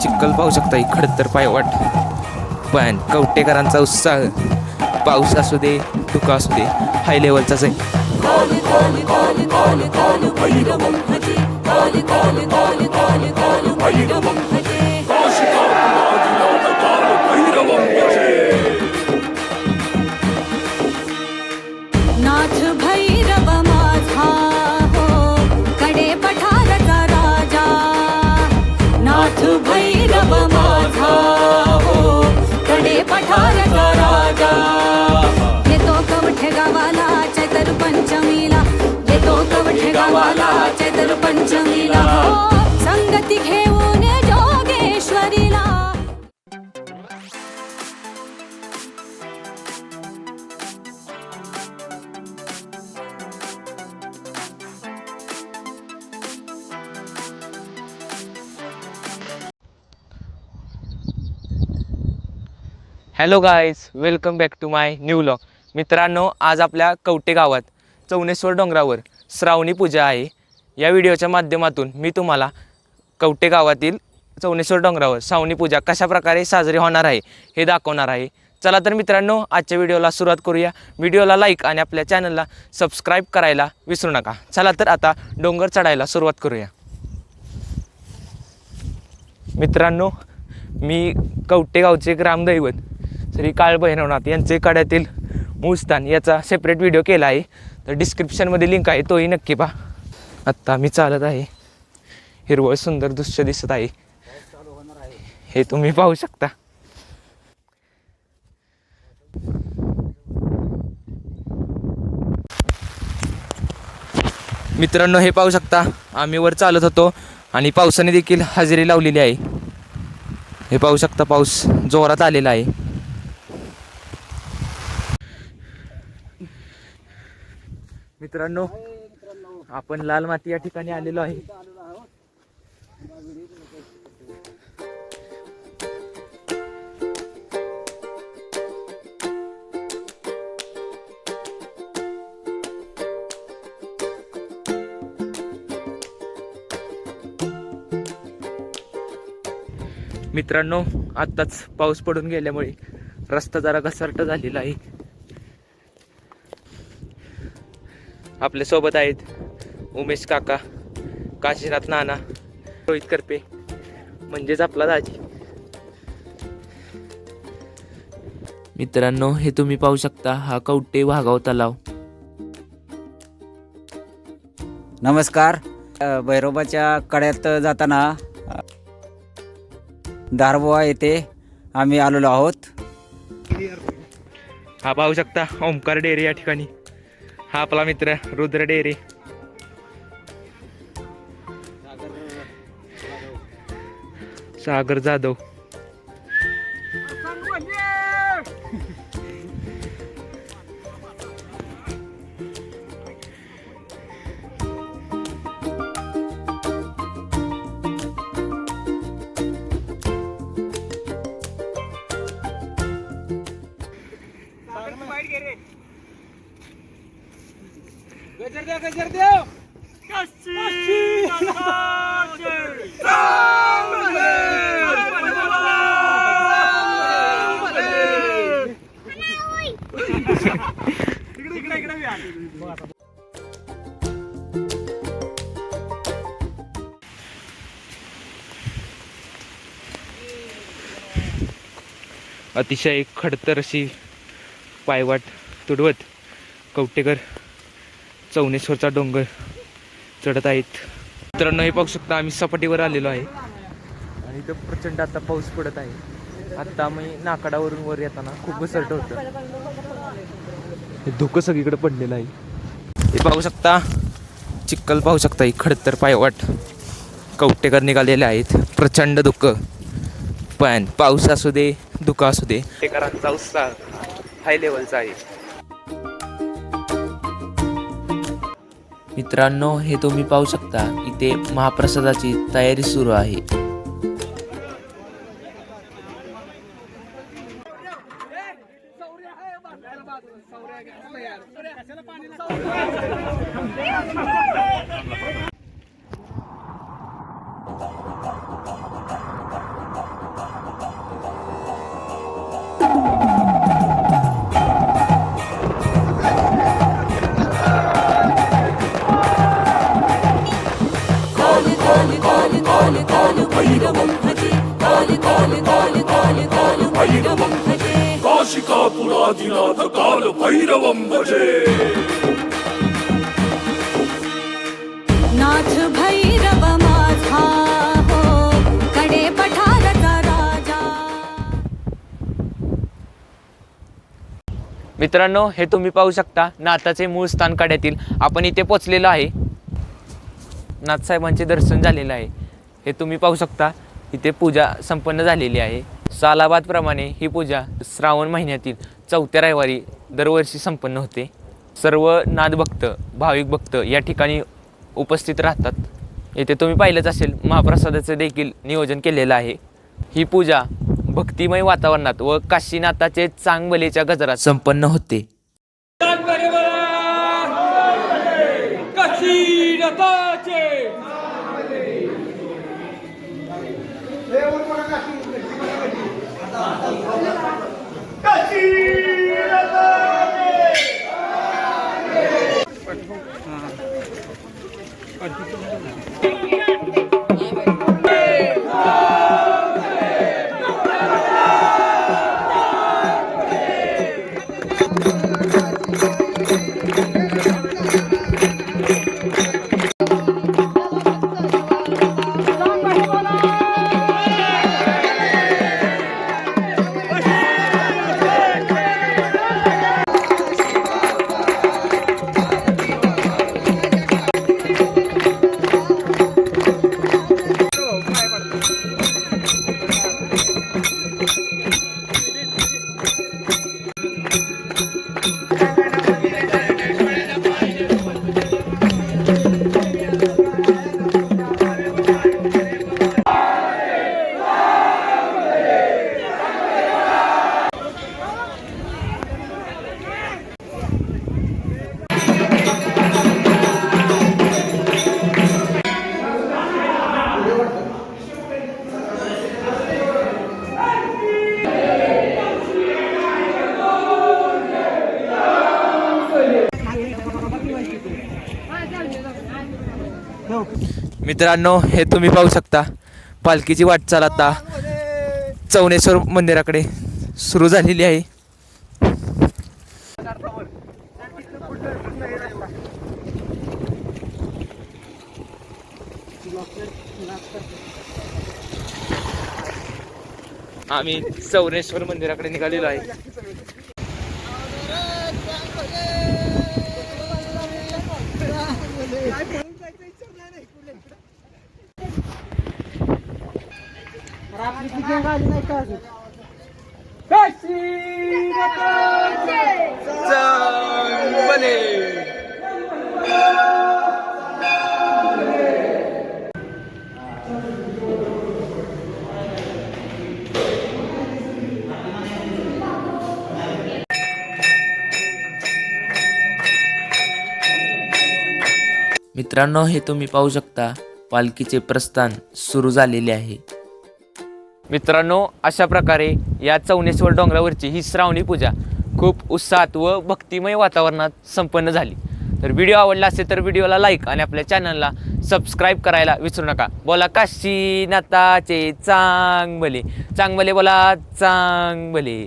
चिखल पाहू शकता ही खडतर पायवाट. पण कवटेकरांचा उत्साह पाऊस असू दे धुका असू दे हाय लेवलचाच आहे. पंचमीला. येतो कवठे गावाला चैतर पंचमीला. हो संगती घे hello guys welcome back to my new log मित्रांनो आज आपल्या कवटे गावात चौनेश्वर डोंगरावर श्रावणी पूजा आहे. या व्हिडिओच्या माध्यमातून मी तुम्हाला कवटे गावातील चौनेश्वर डोंगरावर श्रावणी पूजा कशा प्रकारे साजरी होणार आहे हे दाखवणार आहे. चला तर मित्रांनो आजच्या व्हिडिओला सुरुवात करूया. व्हिडिओला लाईक आणि आपल्या चॅनलला सबस्क्राईब करायला विसरू नका. चला तर आता डोंगर चढायला सुरुवात करूया. मित्रांनो मी कवटे गावचे ग्रामदैवत श्री काळ भैरवनाथ यांचे कड्यातील मूळस्थान याचा सेपरेट व्हिडिओ केला आहे. तर डिस्क्रिप्शनमध्ये लिंक आहे तोही नक्की पहा. आत्ता मी चालत आहे. हिरवळ सुंदर दृश्य दिसत आहे. हे तुम्ही पाहू शकता. मित्रांनो हे पाहू शकता आम्ही वर चालत होतो आणि पावसाने देखील हजेरी लावलेली आहे. हे पाहू शकता पाऊस जोरात आलेला आहे. मित्रांनो आपण लाल माती या ठिकाणी आलेलो आहे. मित्रांनो आत्ताच पाऊस पडून गेल्यामुळे रस्ता जरा घसरट झालेला आहे. आपल्यासोबत आहेत उमेश काका काशीनाथ नाना रोहित करपे. म्हणजेच आपला दाजी मित्रांनो हे तुम्ही पाहू शकता हा कवटे वाघाव तलाव. नमस्कार. अ, भैरोबाच्या कड्यात जाताना अ, दारबोआ येथे आम्ही आलेलो आहोत. हा पाहू शकता ओंकार डेअरी या ठिकाणी. हा आपला मित्र रुद्र डेअरी. सागर जाधव. अतिशय खडतर अशी पायवाट तुडवत कवटेकर चौनेश्वरचा डोंगर चढत आहेत. मित्रांनो हे पाहू शकता आम्ही सपाटीवर आलेलो आहे. आणि इथं प्रचंड आता पाऊस पडत आहे. आता मी नाकाडावरून वर येताना खूप घसरट होतं. हे धुकं सगळीकडे पडलेलं आहे. हे पाहू शकता चिक्कल पाहू शकता ही खडतर पायवाट. कवटेकर निघालेले आहेत. प्रचंड धुकं. पण पाऊस असू दे धुका असू दे. कवटेकरांचा उत्साह हाय लेवलचा आहे. मित्रांनो हे तुम्ही पाहू शकता इथे महाप्रसादाची तयारी सुरू आहे. भैरवं भजे काल काल काल काल काल भैरवं भजे काशिकापुरादिनाथ काल भैरवं भजे नाथ भैरव माझा हो कडे पठारचा राजा। मित्रांनो हे तुम्ही पाहू शकता नाथाचे मूळ स्थान कड्यातील आपण इथे पोचलेलो आहे. नाथसाहेबांचे दर्शन झालेलं आहे. हे तुम्ही पाहू शकता इथे पूजा संपन्न झालेली आहे. सालाबादप्रमाणे ही पूजा श्रावण महिन्यातील चौथ्या रविवारी दरवर्षी संपन्न होते. सर्व नादभक्त भाविक भक्त या ठिकाणी उपस्थित राहतात. येथे तुम्ही पाहिलंच असेल महाप्रसादाचं देखील नियोजन केलेलं आहे. ही पूजा भक्तिमय वातावरणात व काशीनाथाचे चांगबलेच्या गजरात संपन्न होते. Kachi! मित्रांनो हे तुम्ही पाहू शकता. पालखीची वाटचाल आता. चौनेश्वर मंदिराकडे सुरू झालेली आहे. आम्ही चौनेश्वर मंदिराकडे निघालेलो आहे. मित्रांनो हे तुम्ही पाहू शकता पालखीचे प्रस्थान सुरू झालेले आहे. मित्रांनो अशा प्रकारे या चौनेश्वर डोंगरावरची ही श्रावणी पूजा खूप उत्साहात व भक्तिमय वातावरणात संपन्न झाली. तर व्हिडिओ आवडला असेल तर व्हिडिओला लाईक आणि आपल्या चॅनलला सबस्क्राईब करायला विसरू नका. बोला काशीनाथाचे चांगले चांगले बोला चांगले